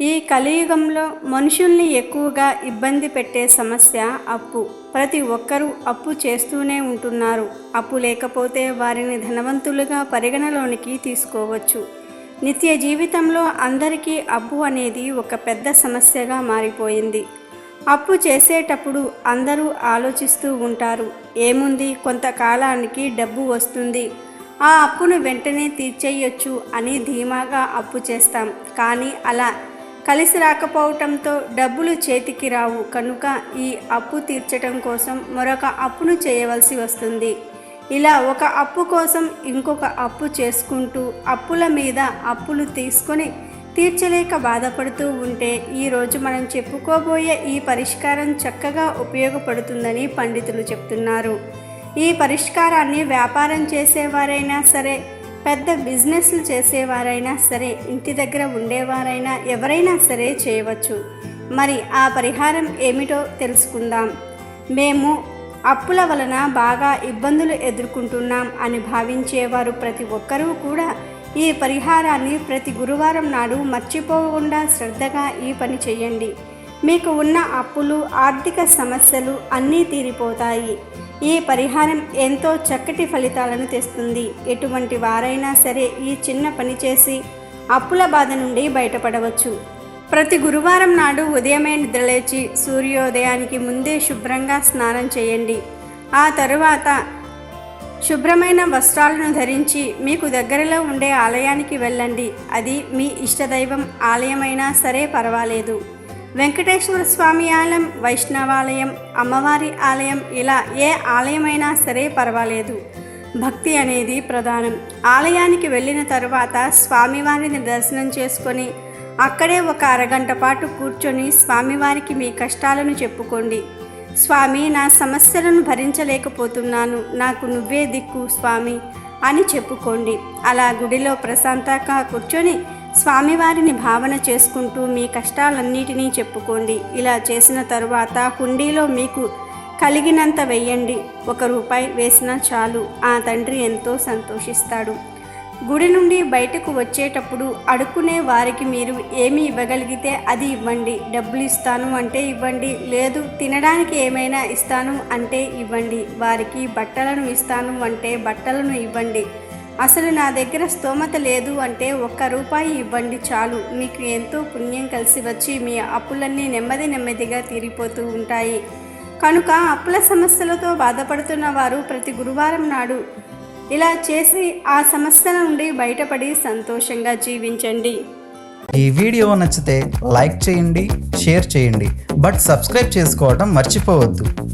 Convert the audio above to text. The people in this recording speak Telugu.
ఈ కలియుగంలో మనుషుల్ని ఎక్కువగా ఇబ్బంది పెట్టే సమస్య అప్పు. ప్రతి ఒక్కరూ అప్పు చేస్తూనే ఉంటున్నారు. అప్పు లేకపోతే వారిని ధనవంతులుగా పరిగణలోనికి తీసుకోవచ్చు. నిత్య జీవితంలో అందరికీ అప్పు అనేది ఒక పెద్ద సమస్యగా మారిపోయింది. అప్పు చేసేటప్పుడు అందరూ ఆలోచిస్తూ ఉంటారు. ఏముంది? కొంతకాలానికి డబ్బు వస్తుంది. ఆ అప్పును వెంటనే తీర్చేయొచ్చు అని ధీమాగా అప్పు చేస్తాం. కానీ అలా కలిసి రాకపోవటంతో డబ్బులు చేతికి రావు. కనుక ఈ అప్పు తీర్చటం కోసం మరొక అప్పును చేయవలసి వస్తుంది. ఇలా ఒక అప్పు కోసం ఇంకొక అప్పు చేసుకుంటూ అప్పుల మీద అప్పులు తీసుకొని తీర్చలేక బాధపడుతూ ఉంటే ఈరోజు మనం చెప్పుకోబోయే ఈ పరిష్కారం చక్కగా ఉపయోగపడుతుందని పండితులు చెప్తున్నారు. ఈ పరిష్కారాన్ని వ్యాపారం చేసేవారైనా సరే పెద్ద బిజినెస్లు చేసేవారైనా సరే ఇంటి దగ్గర ఉండేవారైనా ఎవరైనా సరే చేయవచ్చు. మరి ఆ పరిహారం ఏమిటో తెలుసుకుందాం. మేము అప్పుల వలన బాగా ఇబ్బందులు ఎదుర్కొంటున్నాం అని భావించేవారు ప్రతి ఒక్కరూ కూడా ఈ పరిహారాన్ని ప్రతి గురువారం నాడు మర్చిపోకుండా శ్రద్ధగా ఈ పని చేయండి. మీకు ఉన్న అప్పులు ఆర్థిక సమస్యలు అన్నీ తీరిపోతాయి. ఈ పరిహారం ఎంతో చక్కటి ఫలితాలను తెస్తుంది. ఎటువంటి వారైనా సరే ఈ చిన్న పని చేసి అప్పుల బాధ నుండి బయటపడవచ్చు. ప్రతి గురువారం నాడు ఉదయమే నిద్రలేచి సూర్యోదయానికి ముందే శుభ్రంగా స్నానం చేయండి. ఆ తరువాత శుభ్రమైన వస్త్రాలను ధరించి మీకు దగ్గరలో ఉండే ఆలయానికి వెళ్ళండి. అది మీ ఇష్టదైవం. ఆలయమైనా సరే పర్వాలేదు. వెంకటేశ్వర స్వామి ఆలయం వైష్ణవాలయం అమ్మవారి ఆలయం ఇలా ఏ ఆలయమైనా సరే పర్వాలేదు. భక్తి అనేది ప్రధానం. ఆలయానికి వెళ్ళిన తరువాత స్వామివారిని దర్శనం చేసుకొని అక్కడే ఒక అరగంట పాటు కూర్చొని స్వామివారికి మీ కష్టాలను చెప్పుకోండి. స్వామి నా సమస్యలను భరించలేకపోతున్నాను. నాకు నువ్వే దిక్కు స్వామి అని చెప్పుకోండి. అలా గుడిలో ప్రశాంతంగా కూర్చొని స్వామివారిని భావన చేసుకుంటూ మీ కష్టాలన్నిటినీ చెప్పుకోండి. ఇలా చేసిన తరువాత హుండీలో మీకు కలిగినంత వెయ్యండి. ఒక రూపాయి వేసినా చాలు. ఆ తండ్రి ఎంతో సంతోషిస్తాడు. గుడి నుండి బయటకు వచ్చేటప్పుడు అడుక్కునే వారికి మీరు ఏమి ఇవ్వగలిగితే అది ఇవ్వండి. డబ్బులు ఇస్తాను అంటే ఇవ్వండి. లేదు తినడానికి ఏమైనా ఇస్తాను అంటే ఇవ్వండి. వారికి బట్టలను ఇస్తాను అంటే బట్టలను ఇవ్వండి. అసలు నా దగ్గర స్తోమత లేదు అంటే ఒక్క రూపాయి ఇవ్వండి చాలు. మీకు ఎంతో పుణ్యం కలిసి వచ్చి మీ అప్పులన్నీ నెమ్మది నెమ్మదిగా తీరిపోతూ ఉంటాయి. కనుక అప్పుల సమస్యలతో బాధపడుతున్న వారు ప్రతి గురువారం నాడు ఇలా చేసి ఆ సమస్యల నుండి బయటపడి సంతోషంగా జీవించండి. ఈ వీడియో నచ్చితే లైక్ చేయండి షేర్ చేయండి. బట్ సబ్స్క్రైబ్ చేసుకోవడం మర్చిపోవద్దు.